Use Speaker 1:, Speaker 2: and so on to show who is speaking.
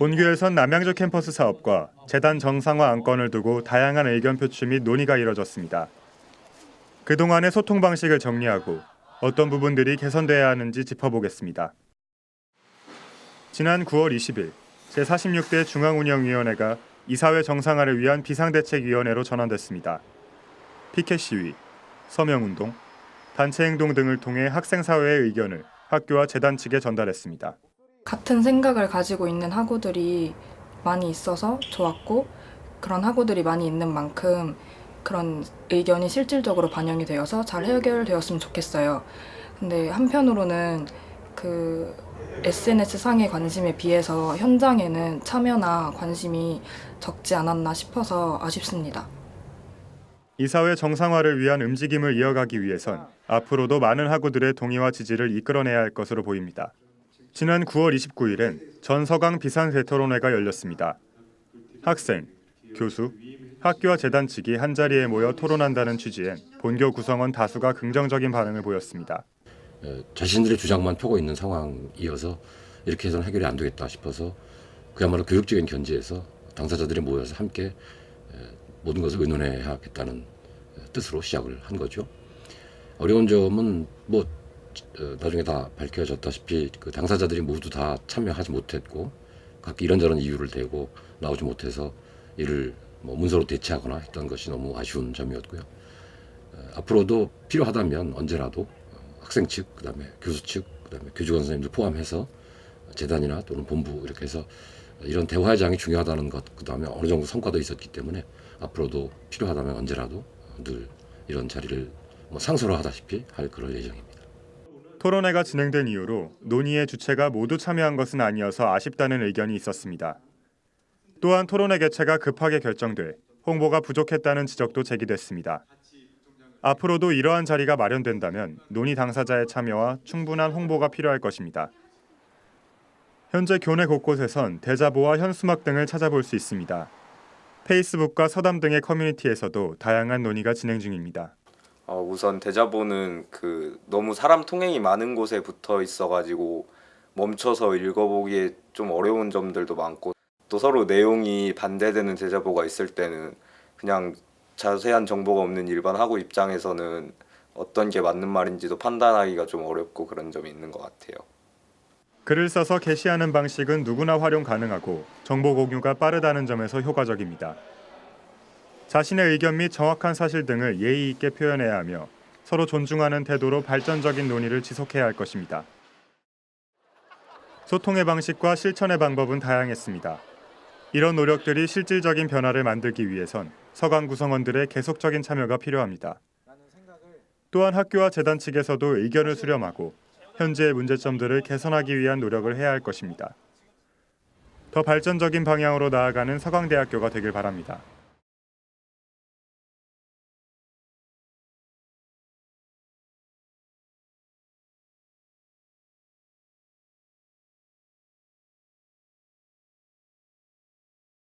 Speaker 1: 본교에선 남양주 캠퍼스 사업과 재단 정상화 안건을 두고 다양한 의견 표출 및 논의가 이뤄졌습니다. 그동안의 소통 방식을 정리하고 어떤 부분들이 개선돼야 하는지 짚어보겠습니다. 지난 9월 20일 제46대 중앙운영위원회가 이사회 정상화를 위한 비상대책위원회로 전환됐습니다. 피켓 시위, 서명운동, 단체 행동 등을 통해 학생 사회의 의견을 학교와 재단 측에 전달했습니다.
Speaker 2: 같은 생각을 가지고 있는 학우들이 많이 있어서 좋았고 그런 학우들이 많이 있는 만큼 그런 의견이 실질적으로 반영이 되어서 잘 해결되었으면 좋겠어요. 근데 한편으로는 그 SNS 상의 관심에 비해서 현장에는 참여나 관심이 적지 않았나 싶어서 아쉽습니다.
Speaker 1: 이사회 정상화를 위한 움직임을 이어가기 위해선 앞으로도 많은 학우들의 동의와 지지를 이끌어내야 할 것으로 보입니다. 지난 9월 29일엔 전 서강 비상 대토론회가 열렸습니다. 학생, 교수, 학교와 재단 측이 한 자리에 모여 토론한다는 취지엔 본교 구성원 다수가 긍정적인 반응을 보였습니다.
Speaker 3: 에, 자신들의 주장만 펴고 있는 상황이어서 이렇게 해서는 해결이 안 되겠다 싶어서 그야말로 교육적인 견지에서 당사자들이 모여서 함께 에, 모든 것을 의논해야겠다는 뜻으로 시작을 한 거죠. 어려운 점은 뭐 어, 나중에 다 밝혀졌다시피 그 당사자들이 모두 다 참여하지 못했고 각기 이런저런 이유를 대고 나오지 못해서 이를 뭐 문서로 대체하거나 했던 것이 너무 아쉬운 점이었고요. 어, 앞으로도 필요하다면 언제라도 학생 측, 그다음에 교수 측, 그다음에 교직원 선생님들 포함해서 재단이나 또는 본부 이렇게 해서 이런 대화의 장이 중요하다는 것, 그다음에 어느 정도 성과도 있었기 때문에 앞으로도 필요하다면 언제라도 늘 이런 자리를 뭐 상소를 하다시피 할 그럴 예정입니다.
Speaker 1: 토론회가 진행된 이후로 논의의 주체가 모두 참여한 것은 아니어서 아쉽다는 의견이 있었습니다. 또한 토론회 개최가 급하게 결정돼 홍보가 부족했다는 지적도 제기됐습니다. 앞으로도 이러한 자리가 마련된다면 논의 당사자의 참여와 충분한 홍보가 필요할 것입니다. 현재 교내 곳곳에선 대자보와 현수막 등을 찾아볼 수 있습니다. 페이스북과 서담 등의 커뮤니티에서도 다양한 논의가 진행 중입니다.
Speaker 4: 어, 우선 대자보는 그 너무 사람 통행이 많은 곳에 붙어 있어가지고 멈춰서 읽어보기에 좀 어려운 점들도 많고 또 서로 내용이 반대되는 대자보가 있을 때는 그냥 자세한 정보가 없는 일반 학우 입장에서는 어떤 게 맞는 말인지도 판단하기가 좀 어렵고 그런 점이 있는 것 같아요.
Speaker 1: 글을 써서 게시하는 방식은 누구나 활용 가능하고 정보 공유가 빠르다는 점에서 효과적입니다. 자신의 의견 및 정확한 사실 등을 예의 있게 표현해야 하며 서로 존중하는 태도로 발전적인 논의를 지속해야 할 것입니다. 소통의 방식과 실천의 방법은 다양했습니다. 이런 노력들이 실질적인 변화를 만들기 위해선 서강 구성원들의 계속적인 참여가 필요합니다. 또한 학교와 재단 측에서도 의견을 수렴하고 현재의 문제점들을 개선하기 위한 노력을 해야 할 것입니다. 더 발전적인 방향으로 나아가는 서강대학교가 되길 바랍니다.